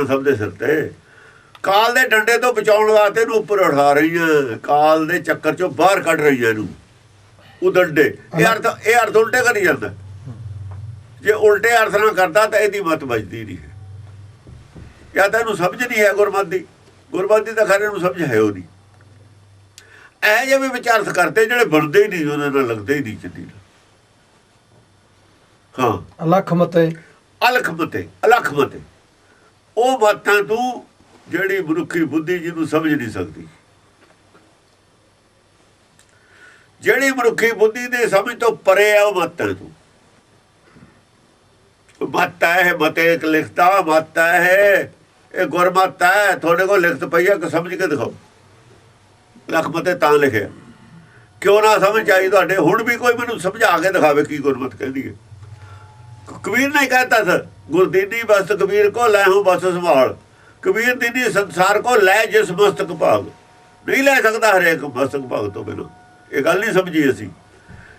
ਸਭ ਦੇ ਸਿਰ ਤੇ। ਕਾਲ ਦੇ ਡੰਡੇ ਤੋਂ ਬਚਾਉਣ ਵਾਸਤੇ ਇਹਨੂੰ ਉੱਪਰ ਉਠਾ ਰਹੀਆਂ ਕਾਲ ਦੇ ਚੱਕਰ ਚੋਂ ਬਾਹਰ ਕੱਢ ਰਹੀਆਂ ਇਹਨੂੰ। ਉਹ ਡੰਡੇ ਇਹ ਅਰਥ ਇਹ ਅਰਥ ਉਲਟੇ ਕਰੀ ਜਾਂਦਾ। ਜੇ ਉਲਟੇ ਅਰਥ ਨਾ ਕਰਦਾ ਤਾਂ ਇਹਦੀ ਮਤ ਬਚਦੀ ਨਹੀਂ ਹੈ। ਜਾਂ ਤਾਂ ਇਹਨੂੰ ਸਮਝ ਨਹੀਂ ਹੈ ਗੁਰਮਤਿ ਗੁਰਮਤਿ ਦੀ ਤਾਂ ਖਰੇ ਨੂੰ ਸਮਝ ਹੈ ਉਹ ਨਹੀਂ ਇਹ ਜਿਹੇ ਵੀ ਵਿਚਾਰਤ ਕਰਤੇ ਜਿਹੜੇ ਬਣਦੇ ਹੀ ਨਹੀਂ ਉਹਨਾਂ ਨਾਲ ਲੱਗਦੇ ਹੀ ਨਹੀਂ ਚੱਲੀ ਹਾਂ। ਅਲਖ ਮਤੇ। ਅਲਖ ਮਤੇ ਅਲਖ ਮਤੇ। ਉਹ ਬਾਤਾਂ ਤੂੰ ਜਿਹੜੀ ਮਨੁੱਖੀ ਬੁੱਧੀ ਜਿਹਨੂੰ ਸਮਝ ਨਹੀਂ ਸਕਦੀ। ਜਿਹੜੀ ਮਨੁੱਖੀ ਬੁੱਧੀ ਦੇ ਸਮਝ ਤੋਂ ਪਰੇ ਆ ਉਹ ਬਾਤਾਂ ਤੂੰ। ਮਤਾ ਹੈ, ਮਤੇ ਇੱਕ ਲਿਖਤਾ ਮਤਾ ਹੈ, ਇਹ ਗੁਰਮਤਾ ਹੈ, ਤੁਹਾਡੇ ਕੋਲ ਲਿਖਤ ਪਈ ਹੈ ਕਿ ਸਮਝ ਕੇ ਦਿਖਾਓ। ਲਖ ਮਤੇ ਤਾਂ ਲਿਖਿਆ। ਕਿਉਂ ਨਾ ਸਮਝ ਆਈ ਤੁਹਾਡੇ, ਹੁਣ ਵੀ ਕੋਈ ਮੈਨੂੰ ਸਮਝਾ ਕੇ ਦਿਖਾਵੇ ਕੀ ਗੁਰਮਤ ਕਹਿੰਦੀ ਹੈ। ਕਬੀਰ ਨੇ ਕਹਤਾ ਸਰ ਗੁਰਦੀਨੀ ਬਸਤ ਕਬੀਰ ਕੋ ਲੈ ਹੂੰ ਬਸ ਸੰਭਾਲ। ਕਬੀਰ ਦੀਨੀ ਸੰਸਾਰ ਕੋ ਲੈ ਜਿਸ ਮਸਤਕ ਭਾਗ। ਨਹੀਂ ਲੈ ਸਕਦਾ ਹਰੇਕ ਮਸਤਕ ਭਾਗ ਤੋਂ ਬਿਨਾਂ। ਇਹ ਗੱਲ ਨਹੀਂ ਸਮਝੀ ਅਸੀਂ।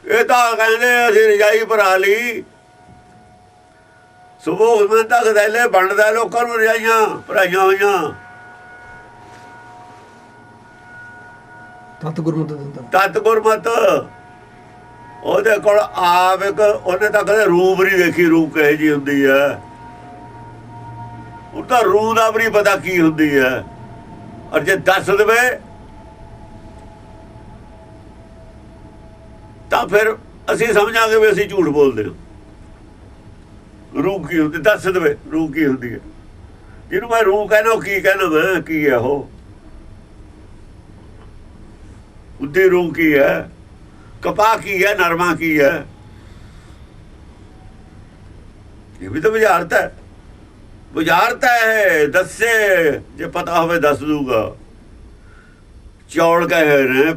ਇਹ ਤਾਂ ਕਹਿੰਦੇ ਅਸੀਂ ਰਜਾਈ ਭਰਾ ਲਈ। ਸੁਬੋਹ ਮੈਂ ਤਾਂ ਗਦੈਲੇ ਵੰਡਦਾ ਲੋਕਾਂ ਨੂੰ ਰਜਾਈਆਂ ਭਰਾਈਆਂ ਹੋਈਆਂ। ਤਤ ਗੁਰਮਤਿ ਦਿੰਦਾ। ਤਤ ਗੁਰਮਤ। ਉਹਦੇ ਕੋਲ ਆਪ ਇੱਕ, ਉਹਨੇ ਤਾਂ ਕਦੇ ਰੂਪ ਨਹੀਂ ਦੇਖੀ, ਰੂਪ ਕਹੇ ਜੀ ਹੁੰਦੀ ਹੈ? ਉਹ ਤਾਂ ਰੂਹ ਦਾ ਵੀ ਪਤਾ ਕੀ ਹੁੰਦੀ ਹੈ। ਔਰ ਜੇ ਦੱਸ ਦੇਵੇ, ਤਾਂ ਫਿਰ ਅਸੀਂ ਸਮਝਾਂਗੇ ਵੀ ਅਸੀਂ ਝੂਠ ਬੋਲਦੇ ਹਾਂ। ਰੂਹ ਕੀ ਹੁੰਦੀ, ਦੱਸ ਦੇਵੇ, ਰੂਹ ਕੀ ਹੁੰਦੀ ਹੈ। ਜਿਹਨੂੰ ਮੈਂ ਰੂਹ ਕਹਿੰਦਾ ਉਹ ਕੀ ਕਹਿੰਦਾ ਮੈਂ ਕੀ ਹੈ ਉਹ? ਉੱਦੀ ਰੂਹ ਕੀ ਹੈ? ਕਪਾਹ ਕੀ ਹੈ, ਨਰਮਾ ਕੀ ਹੈ? ਇਹ ਵੀ ਤਾਂ ਬੁਝਾਰਤ ਹੈ। ਬੁਝਾਰਤ ਹੈ ਦੱਸੇ, ਜੇ ਪਤਾ ਹੋਵੇ ਦੱਸ ਦੂਗਾ ਚੌਲ ਕਹੇ ਨੇ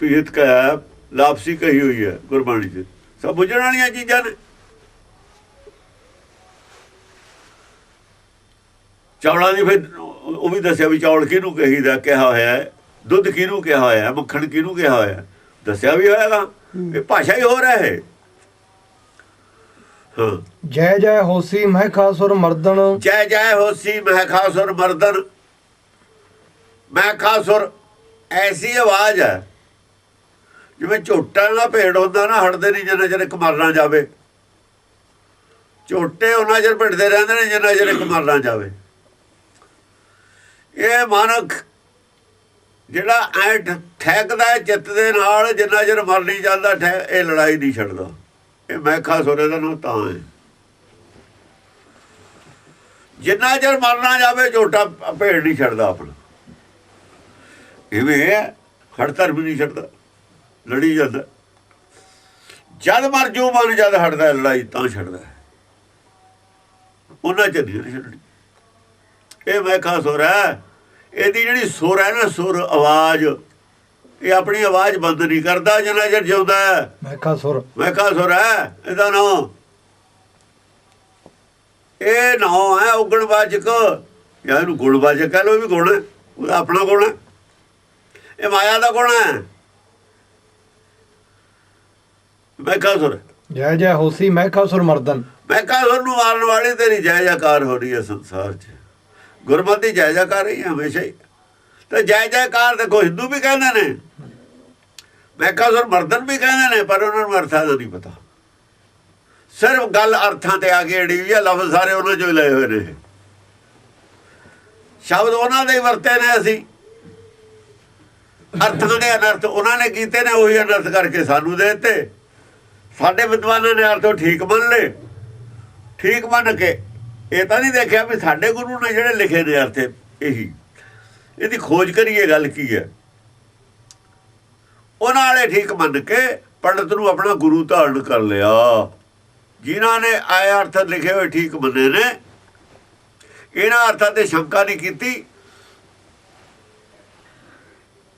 ਪੀਤ ਕਹੇ, ਲਾਪਸੀ ਕਹੀ ਹੋਈ ਹੈ ਗੁਰਬਾਣੀ 'ਚ। ਸਭ ਬੁਝਣ ਵਾਲੀਆਂ ਚੀਜ਼ਾਂ ਨੇ। ਚੌਲਾਂ ਦੀ ਫਿਰ ਉਹ ਵੀ ਦੱਸਿਆ ਵੀ ਚੌਲ ਕਿਹਨੂੰ ਕਹੀਦਾ, ਕਿਹਾ ਹੋਇਆ ਹੈ? ਦੁੱਧ ਕਿਹਨੂੰ ਕਿਹਾ ਹੋਇਆ ਹੈ? ਮੱਖਣ ਕਿਹਨੂੰ ਕਿਹਾ ਹੋਇਆ ਹੈ? ਦੱਸਿਆ ਵੀ ਹੋਏਗਾ ਇਹ ਭਾਸ਼ਾ ਹੀ ਹੋ ਰਿਹਾ ਹੈ। ਜੈ ਜੈ ਹੋਸੀ ਮਹਿ ਖਾਸੁਰ ਮਰਦਨ। ਜੈ ਜੈ ਹੋਸੀ ਮੈਂ ਖਾਸੁਰ ਮਰਦਨ। ਮੈਂ ਖਾਸੁਰ ਐਸੀ ਆਵਾਜ਼ ਹੈ। ਜਿਵੇਂ ਝੋਟਾ ਦਾ ਭੇਡ ਹੁੰਦਾ ਨਾ ਹਟਦੇ ਨਹੀਂ ਜਿੰਨਾ ਚਿਰ ਇੱਕ ਮਰ ਨਾ ਜਾਵੇ। ਝੋਟੇ ਉਹਨਾਂ ਚਿਰ ਭਿੜਦੇ ਰਹਿੰਦੇ ਨੇ ਜਿੰਨਾ ਚਿਰ ਇੱਕ ਮਰ ਨਾ ਜਾਵੇ। ਇਹ ਮਨੁੱਖ ਜਿਹੜਾ ਐ ਠੈਕਦਾ ਹੈ ਚਿੱਤ ਦੇ ਨਾਲ, ਜਿੰਨਾ ਚਿਰ ਮਰ ਨਹੀਂ ਜਾਂਦਾ ਠੈ ਇਹ ਲੜਾਈ ਨਹੀਂ ਛੱਡਦਾ। ਇਹ ਮੈਂ ਖਾਸੁਰ ਦਾ ਨਾਮ ਤਾਂ ਹੈ। ਜਿੰਨਾ ਚਿਰ ਮਰਨਾ ਜਾਵੇ, ਝੋਟਾ ਭੇੜ ਨਹੀਂ ਛੱਡਦਾ ਆਪਣਾ। ਇਵੇਂ ਹੜਤਰ ਵੀ ਨਹੀਂ ਛੱਡਦਾ। ਲੜੀ ਜਾਂਦਾ। ਜਦ ਮਰ ਜੂ, ਮਨ ਜਦ ਹਟਦਾ, ਲੜਾਈ ਤਾਂ ਛੱਡਦਾ ਉਹਨਾਂ ਚ ਨਹੀਂ ਛੱਡਣੀ। ਇਹ ਮੈਂ ਖਾ ਸੁਰ ਹੈ। ਇਹਦੀ ਜਿਹੜੀ ਸੁਰ ਹੈ ਨਾ ਸੁਰ ਆਵਾਜ਼ ਇਹ ਆਪਣੀ ਆਵਾਜ਼ ਬੰਦ ਨਹੀਂ ਕਰਦਾ ਜਿੰਨਾ ਚਿਰ ਜਿਉਂਦਾ ਹੈ। ਮਹਿ ਖਾਸੁਰ ਮੈਂ ਕਹਾ ਸੁਰ ਹੈ ਇਹਦਾ ਨਾਮ ਇਹ ਨਾਮ ਹੈ ਉਗਣ ਵਾਚਕ ਜਾਂ ਇਹਨੂੰ ਗੁਣ ਵਾਚਕ ਕਹ ਲੋ ਵੀ ਗੁਣ ਹੈ ਉਹਦਾ ਆਪਣਾ ਗੁਣ ਹੈ। ਇਹ ਮਾਇਆ ਦਾ ਗੁਣ ਹੈ। ਮੈਂ ਕਹਾ ਸੁਰ। ਜੈ ਜੈ ਹੋਸੀ ਮਹਿ ਖਾਸੁਰ ਮਰਦਨ। ਮੈਂ ਕਹਾ ਸੁਰ ਨੂੰ ਮਾਰਨ ਵਾਲੀ ਤੇਰੀ ਜੈ ਜੈਕਾਰ ਹੋ ਰਹੀ ਹੈ ਸੰਸਾਰ 'ਚ। ਗੁਰਮਤਿ ਜੈ ਜੈਕਾਰ ਰਹੀ ਹੈ ਹਮੇਸ਼ਾ ਹੀ। ਤੇ ਜੈ ਜੈਕਾਰ ਦੇਖੋ, ਹਿੰਦੂ ਵੀ ਕਹਿੰਦੇ ਨੇ। ਮੈਂ ਕਹਾ ਮਰਦਨ ਵੀ ਕਹਿੰਦੇ ਨੇ, ਪਰ ਉਹਨਾਂ ਨੂੰ ਅਰਥਾਂ ਦਾ ਨਹੀਂ ਪਤਾ। ਸਿਰਫ ਗੱਲ ਅਰਥਾਂ ਤੇ ਆ ਕੇ ਅੜੀ ਹੋਈ ਹੈ ਲਫ਼ਜ਼ ਸਾਰੇ ਉਹਨਾਂ ਚੋਂ ਲਏ ਹੋਏ ਨੇ। ਸ਼ਬਦ ਉਹਨਾਂ ਦੇ ਹੀ ਵਰਤੇ ਨੇ ਅਸੀਂ। ਅਰਥਾਂ ਦੇ ਅਨਰਥ ਉਹਨਾਂ ਨੇ ਕੀਤੇ ਨੇ, ਉਹੀ ਅਨਰਥ ਕਰਕੇ ਸਾਨੂੰ ਦੇ ਦਿੱਤੇ। ਸਾਡੇ ਵਿਦਵਾਨਾਂ ਨੇ ਅਰਥ ਠੀਕ ਮੰਨ ਲਏ। ਠੀਕ ਮੰਨ ਕੇ ਇਹ ਤਾਂ ਨਹੀਂ ਦੇਖਿਆ ਵੀ ਸਾਡੇ ਗੁਰੂ ਨੇ ਜਿਹੜੇ ਲਿਖੇ ਨੇ ਅਰਥੇ ਇਹੀ। ਇਹਦੀ ਖੋਜ ਕਰੀਏ ਗੱਲ ਕੀ ਹੈ? ਉਹਨਾਂ ਵਾਲੇ ਠੀਕ ਮੰਨ ਕੇ ਪੰਡਤ ਨੂੰ ਆਪਣਾ ਗੁਰੂ ਧਾਰਨ ਕਰ ਲਿਆ। ਜਿਨ੍ਹਾਂ ਨੇ ਆਏ ਅਰਥ ਲਿਖੇ ਹੋਏ ਠੀਕ ਮੰਨੇ ਨੇ, ਇਹਨਾਂ ਅਰਥਾਂ ਤੇ ਸ਼ੰਕਾ ਨਹੀਂ ਕੀਤੀ।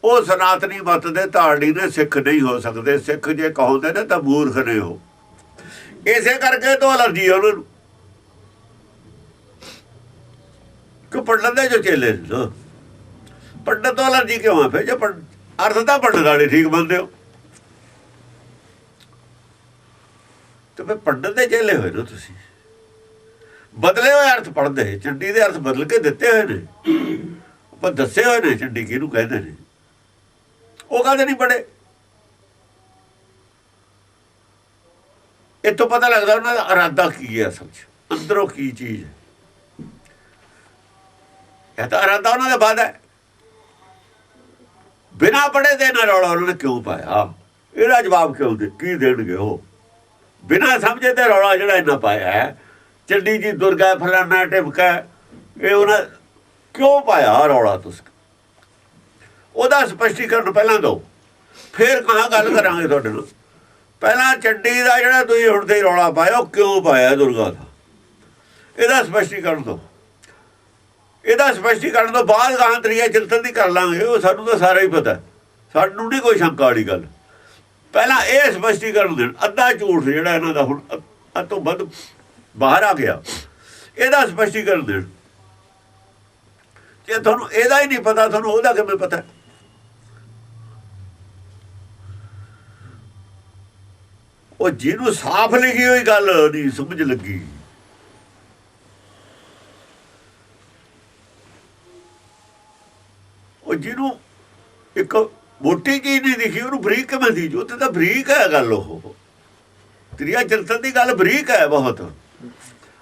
ਉਹ ਸਨਾਤਨੀ ਮਤ ਦੇ ਧਾਰਨੀ ਨੇ, ਸਿੱਖ ਨਹੀਂ ਹੋ ਸਕਦੇ। ਸਿੱਖ ਜੇ ਕਹੋਂਦੇ ਨੇ ਤਾਂ ਮੂਰਖ ਨੇ ਹੋ ਇਸੇ ਕਰਕੇ ਤੋਂ ਅਲਰਜੀ ਉਹਨਾਂ ਨੂੰ। ਕਿ ਪੜਨ ਦੇ ਜੋ ਚੇਲੇ ਨੇ ਨਾ ਪੰਡਤ ਵਾਲਾ ਜੀ ਕਿਉਂ ਆ ਫਿਰ? ਜੇ ਪੜ੍ਹ- ਅਰਥ ਤਾਂ ਪੜਨ ਵਾਲੇ ਠੀਕ ਮੰਨਦੇ ਹੋ। ਤੇ ਫਿਰ ਪੰਡਤ ਦੇ ਚੇਲੇ ਹੋਏ ਨਾ ਤੁਸੀਂ। ਬਦਲੇ ਹੋਏ ਅਰਥ ਪੜਦੇ ਚੰਡੀ ਦੇ ਅਰਥ ਬਦਲ ਕੇ ਦਿੱਤੇ ਹੋਏ ਨੇ। ਪਰ ਦੱਸੇ ਹੋਏ ਨੇ ਚੰਡੀ ਕਿਹਨੂੰ ਕਹਿੰਦੇ ਨੇ। ਉਹ ਕਹਿੰਦੇ ਨਹੀਂ ਪੜੇ ਇਹ ਤੋਂ ਪਤਾ ਲੱਗਦਾ ਉਹਨਾਂ ਦਾ ਇਰਾਦਾ ਕੀ ਹੈ ਅਸਲ 'ਚ। ਅੰਦਰੋਂ ਕੀ ਚੀਜ਼ ਹੈ। ਇਹ ਤਾਂ ਇਰਾਦਾ ਉਹਨਾਂ ਦਾ ਬਾਦ ਹੈ। ਬਿਨਾ ਪੜੇ ਦੇ ਨਾ ਰੌਲਾ ਉਹਨਾਂ ਨੇ ਕਿਉਂ ਪਾਇਆ? ਇਹਦਾ ਜਵਾਬ ਕਿਉਂ ਦੇ, ਕੀ ਦੇਣਗੇ ਉਹ? ਬਿਨਾ ਸਮਝੇ ਤੇ ਰੌਲਾ ਜਿਹੜਾ ਇਹਨਾਂ ਪਾਇਆ ਚੰਡੀ ਜੀ ਦੁਰਗਾ ਫਲਾਣਾ ਟਿਪਕਾ ਇਹ ਉਹਨਾਂ ਕਿਉਂ ਪਾਇਆ ਰੌਲਾ ਤੁਸੀਂ? ਉਹਦਾ ਸਪਸ਼ਟੀਕਰਨ ਪਹਿਲਾਂ ਦਿਓ। ਫਿਰ ਕਹਾਂ ਗੱਲ ਕਰਾਂਗੇ ਤੁਹਾਡੇ ਨਾਲ। ਪਹਿਲਾਂ ਚੰਡੀ ਦਾ ਜਿਹੜਾ ਤੁਸੀਂ ਹੁਣ ਤੇ ਰੌਲਾ ਪਾਇਆ, ਉਹ ਕਿਉਂ ਪਾਇਆ ਦੁਰਗਾ ਦਾ? ਇਹਦਾ ਸਪਸ਼ਟੀਕਰਨ ਦਿਓ। ਇਹਦਾ ਸਪਸ਼ਟੀਕਰਨ ਤੋਂ ਬਾਅਦ ਗਾਂ ਚਿੰਤਨ ਦੀ ਕਰ ਲਾਂਗੇ, ਉਹ ਸਾਨੂੰ ਤਾਂ ਸਾਰਾ ਹੀ ਪਤਾ ਸਾਨੂੰ ਨਹੀਂ ਕੋਈ ਸ਼ੰਕਾ ਵਾਲੀ ਗੱਲ। ਪਹਿਲਾਂ ਇਹ ਸਪਸ਼ਟੀਕਰਨ ਦੇਣ, ਅੱਧਾ ਝੂਠ ਜਿਹੜਾ ਇਹਨਾਂ ਦਾ ਹੁਣ ਅ- ਤੋਂ ਵੱਧ ਬਾਹਰ ਆ ਗਿਆ। ਇਹਦਾ ਸਪਸ਼ਟੀਕਰਨ ਦੇਣ। ਜੇ ਤੁਹਾਨੂੰ ਇਹਦਾ ਹੀ ਨਹੀਂ ਪਤਾ, ਤੁਹਾਨੂੰ ਉਹਦਾ ਕਿਵੇਂ ਪਤਾ? ਉਹ ਜਿਹਨੂੰ ਸਾਫ਼ ਲਿਖੀ ਹੋਈ ਗੱਲ ਨਹੀਂ ਸਮਝ ਲੱਗੀ। ਉਹ ਜਿਹਨੂੰ ਇੱਕ ਮੋਟੀ ਚੀਜ਼ ਨਹੀਂ ਦਿਖੀ, ਉਹਨੂੰ ਬਰੀਕ ਕਿਵੇਂ ਦੀ ਜੋ ਤੇ ਤਾਂ ਬਰੀਕ ਹੈ ਗੱਲ ਉਹ। ਤ੍ਰਿਆ ਚਿੰਤਨ ਦੀ ਗੱਲ ਬਰੀਕ ਹੈ ਬਹੁਤ।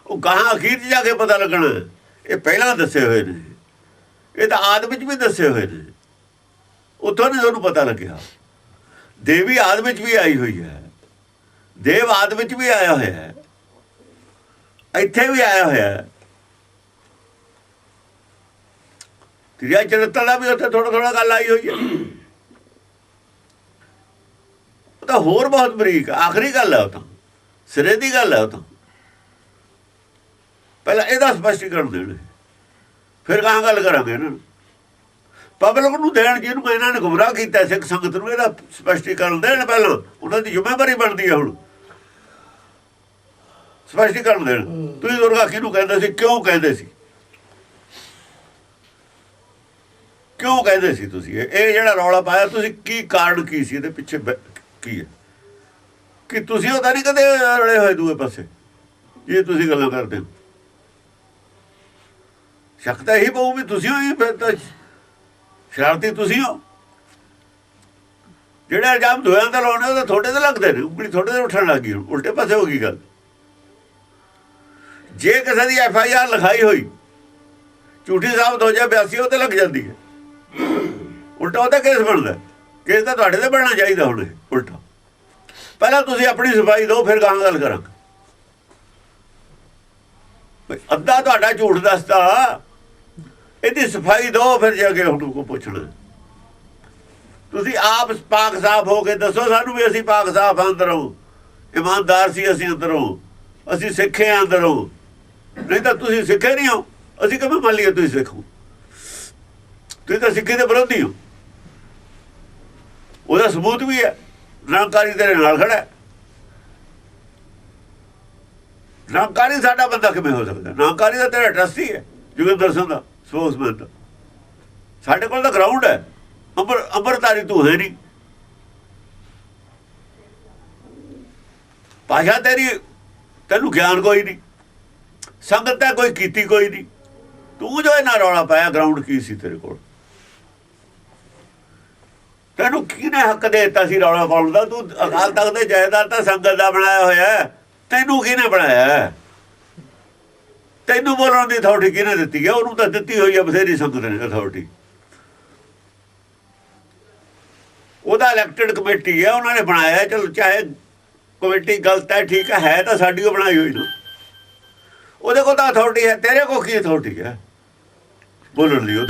ਉਹ ਗਾਹਾਂ ਅਖੀਰ ਜਾ ਕੇ ਪਤਾ ਲੱਗਣਾ ਇਹ ਪਹਿਲਾਂ ਦੱਸੇ ਹੋਏ ਨੇ। ਇਹ ਤਾਂ ਆਦ ਵਿੱਚ ਵੀ ਦੱਸੇ ਹੋਏ ਨੇ। ਉੱਥੋਂ ਨਹੀਂ ਤੁਹਾਨੂੰ ਪਤਾ ਲੱਗਿਆ। ਦੇਵੀ ਆਦ ਵਿੱਚ ਵੀ ਆਈ ਹੋਈ ਹੈ। ਦੇਵ ਆਦ ਵਿੱਚ ਵੀ ਆਇਆ ਹੋਇਆ ਹੈ। ਇੱਥੇ ਵੀ ਆਇਆ ਹੋਇਆ ਹੈ। ਤ੍ਰਿਆ ਚਰਿੱਤਰ ਦਾ ਵੀ ਉੱਥੇ ਥੋੜਾ ਥੋੜਾ ਗੱਲ ਆਈ ਹੋਈ ਹੈ। ਉਹ ਤਾਂ ਹੋਰ ਬਹੁਤ ਬਰੀਕ ਆਖਰੀ ਗੱਲ ਹੈ ਉਹ ਤਾਂ। ਸਿਰੇ ਦੀ ਗੱਲ ਹੈ ਉਹ ਤਾਂ। ਪਹਿਲਾਂ ਇਹਦਾ ਸਪਸ਼ਟੀਕਰਨ ਦੇਣ ਫਿਰ ਕਹਾਂ ਗੱਲ ਕਰਾਂਗੇ ਇਹਨਾਂ ਨੂੰ? ਪਬਲਿਕ ਨੂੰ ਦੇਣ ਜਿਹਨੂੰ ਇਹਨਾਂ ਨੇ ਗੁੰਮਰਾਹ ਕੀਤਾ ਸਿੱਖ ਸੰਗਤ ਨੂੰ ਇਹਦਾ ਸਪਸ਼ਟੀਕਰਨ ਦੇਣ ਪਹਿਲਾਂ। ਉਹਨਾਂ ਦੀ ਜ਼ਿੰਮੇਵਾਰੀ ਬਣਦੀ ਹੈ ਹੁਣ। ਸਪਸ਼ਟੀਕਰਨ ਦੇਣ। ਤੁਸੀਂ ਦੁਰਗਾ ਕਿਹਨੂੰ ਕਹਿੰਦੇ ਸੀ? ਕਿਉਂ ਕਹਿੰਦੇ ਸੀ? ਕਿਉਂ ਕਹਿੰਦੇ ਸੀ ਤੁਸੀਂ? ਇਹ ਜਿਹੜਾ ਰੌਲਾ ਪਾਇਆ, ਤੁਸੀਂ ਕੀ ਕਾਰਨ ਕੀ ਸੀ? ਇਹਦੇ ਪਿੱਛੇ ਕੀ ਹੈ? ਕਿ ਤੁਸੀਂ ਉਹ ਤਾਂ ਨਹੀਂ ਕਦੇ ਰਲੇ ਹੋਏ ਦੂਏ ਪਾਸੇ। ਜੇ ਤੁਸੀਂ ਗੱਲਾਂ ਕਰਦੇ ਹੋ। ਸ਼ੱਕ ਤਾਂ ਇਹੀ ਪਊ ਵੀ ਤੁਸੀਂ ਹੋਈ ਫਿਰ ਤਾਂ ਸ਼ਰਾਰਤੀ ਤੁਸੀਂ ਹੋ। ਜਿਹੜੇ ਇਲਜ਼ਾਮ ਦੋਹਾਂ ਦਾ ਲਾਉਣੇ, ਉਹ ਤਾਂ ਤੁਹਾਡੇ ਤੇ ਲੱਗਦੇ ਨੇ। ਉਂਗਲੀ ਤੁਹਾਡੇ ਤੇ ਉੱਠਣ ਲੱਗੀ ਹੁਣ ਉਲਟੇ ਪਾਸੇ ਹੋ ਗਈ ਗੱਲ। ਜੇ ਕਿਸੇ ਦੀ ਐਫ ਆਈ ਆਰ ਲਿਖਾਈ ਹੋਈ, ਝੂਠੀ ਸਾਬਤ ਹੋ ਜਾਏ, ਬਿਆਸੀ ਉਹ ਤੇ ਲੱਗ ਜਾਂਦੀ ਹੈ। ਉਲਟਾ ਉਹਦਾ ਕੇਸ ਬਣਦਾ। ਕੇਸ ਤਾਂ ਤੁਹਾਡੇ ਤੇ ਬਣਨਾ ਚਾਹੀਦਾ ਹੁਣ ਉਲਟਾ। ਪਹਿਲਾਂ ਤੁਸੀਂ ਆਪਣੀ ਸਫ਼ਾਈ ਦਿਓ, ਫਿਰ ਗਾਂ ਗੱਲ ਕਰਾਂਗੇ। ਅੱਧਾ ਤੁਹਾਡਾ ਝੂਠ ਦੱਸਦਾ। ਇਹਦੀ ਸਫ਼ਾਈ ਦਿਓ, ਫਿਰ ਜਾ ਕੇ ਉਹਨੂੰ ਕੋ ਪੁੱਛਣਾ ਤੁਸੀਂ ਆਪ ਪਾਕ ਸਾਫ਼ ਹੋ ਕੇ ਦੱਸੋ ਸਾਨੂੰ ਵੀ ਅਸੀਂ ਪਾਕ ਸਾਫ਼ ਅੰਦਰੋਂ। ਇਮਾਨਦਾਰ ਸੀ ਅਸੀਂ ਅੰਦਰੋਂ। ਅਸੀਂ ਸਿੱਖੇ ਹਾਂ ਅੰਦਰੋਂ। ਨਹੀਂ ਤਾਂ ਤੁਸੀਂ ਸਿੱਖੇ ਨਹੀਂ ਹੋ। ਅਸੀਂ ਕਿਵੇਂ ਮੰਨ ਲਈਏ ਤੁਸੀਂ ਸਿੱਖੋ ਤੁਸੀਂ ਤਾਂ ਸਿੱਖੀ ਦੇ ਵਿਰੋਧੀ ਹੋ। ਉਹਦਾ ਸਬੂਤ ਵੀ ਹੈ। ਨਿਰੰਕਾਰੀ ਤੇਰੇ ਨਾਲ ਖੜਾ ਹੈ। ਨਿਰੰਕਾਰੀ ਸਾਡਾ ਬੰਦਾ ਕਿਵੇਂ ਹੋ ਸਕਦਾ? ਨਿਰੰਕਾਰੀ ਦਾ ਤੇਰਾ ਟਰਸਟੀ ਹੈ ਜੁਗਿੰਦਰ ਸਿੰਘ ਦਾ ਸਪੋਕਸਮੈਨ ਦਾ। ਸਾਡੇ ਕੋਲ ਤਾਂ ਗਰਾਊਂਡ ਹੈ। ਅੰਬਰ ਅੰਬਰਤਾਰੀ ਤੂੰ ਹੈ ਨਹੀਂ। ਭਾਸ਼ਾ ਤੇਰੀ, ਤੈਨੂੰ ਗਿਆਨ ਕੋਈ ਨਹੀਂ। ਸੰਗਤ ਤਾਂ ਕੋਈ ਕੀਤੀ ਕੋਈ ਨਹੀਂ। ਤੂੰ ਜੋ ਇਹਨਾਂ ਰੌਲਾ ਪਾਇਆ ਗਰਾਊਂਡ ਕੀ ਸੀ ਤੇਰੇ ਕੋਲ? ਤੈਨੂੰ ਕਿਹਨੇ ਹੱਕ ਦੇ ਦਿੱਤਾ ਸੀ ਰੌਲਾ ਪਾਉਣ ਦਾ? ਤੂੰ ਅਕਾਲ ਤਖਤ ਦੇ ਜਾਇਦਾਦ ਤਾਂ ਸੰਗਤ ਦਾ ਬਣਾਇਆ ਹੋਇਆ ਤੈਨੂੰ ਕਿਹਨੇ ਬਣਾਇਆ ਤੈਨੂੰ ਬੋਲਣ ਦੀ ਅਥਾਰਟੀ ਕਿਹਨੇ ਦਿੱਤੀ ਹੈ? ਉਹਨੂੰ ਤਾਂ ਦਿੱਤੀ ਹੋਈ ਹੈ ਬਥੇਰੀ ਸੰਗਤ ਨੇ ਅਥਾਰਟੀ ਉਹਦਾ ਇਲੈਕਟਡ ਕਮੇਟੀ ਹੈ, ਉਹਨਾਂ ਨੇ ਬਣਾਇਆ ਚਲੋ, ਚਾਹੇ ਕਮੇਟੀ ਗਲਤ ਹੈ, ਠੀਕ ਹੈ ਤਾਂ ਸਾਡੀ ਉਹ ਬਣਾਈ ਹੋਈ ਨਾ। ਉਹਦੇ ਕੋਲ ਤਾਂ ਅਥਾਰਟੀ ਹੈ, ਤੇਰੇ ਕੋਲ ਕੀ ਅਥਾਰਟੀ ਹੈ? ਬੋਲਣ ਲਈ ਉਹ